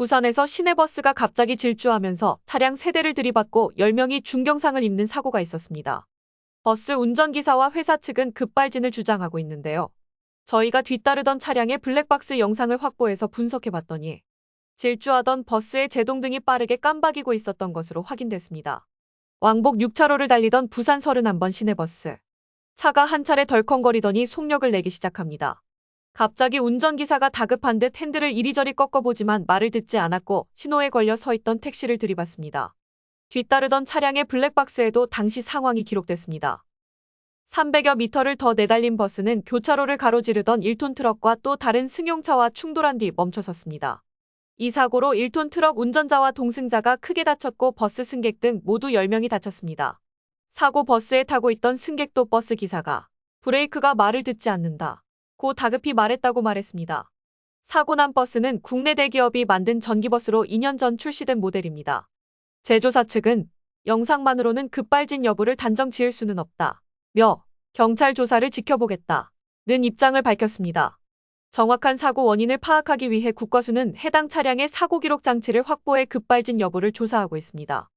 부산에서 시내버스가 갑자기 질주하면서 차량 세대를 들이받고 10명이 중경상을 입는 사고가 있었습니다. 버스 운전기사와 회사 측은 급발진을 주장하고 있는데요. 저희가 뒤따르던 차량의 블랙박스 영상을 확보해서 분석해봤더니 질주하던 버스의 제동등이 빠르게 깜박이고 있었던 것으로 확인됐습니다. 왕복 6차로를 달리던 부산 31번 시내버스. 차가 한 차례 덜컹거리더니 속력을 내기 시작합니다. 갑자기 운전기사가 다급한 듯 핸들을 이리저리 꺾어보지만 말을 듣지 않았고 신호에 걸려 서 있던 택시를 들이받습니다. 뒤따르던 차량의 블랙박스에도 당시 상황이 기록됐습니다. 300여 미터를 더 내달린 버스는 교차로를 가로지르던 1톤 트럭과 또 다른 승용차와 충돌한 뒤 멈춰섰습니다. 이 사고로 1톤 트럭 운전자와 동승자가 크게 다쳤고 버스 승객 등 모두 10명이 다쳤습니다. 사고 버스에 타고 있던 승객도 버스 기사가 브레이크가 말을 듣지 않는다. 고 다급히 말했다고 말했습니다. 사고 난 버스는 국내 대기업이 만든 전기버스로 2년 전 출시된 모델입니다. 제조사 측은 영상만으로는 급발진 여부를 단정 지을 수는 없다. 며 경찰 조사를 지켜보겠다. 는 입장을 밝혔습니다. 정확한 사고 원인을 파악하기 위해 국과수는 해당 차량의 사고 기록 장치를 확보해 급발진 여부를 조사하고 있습니다.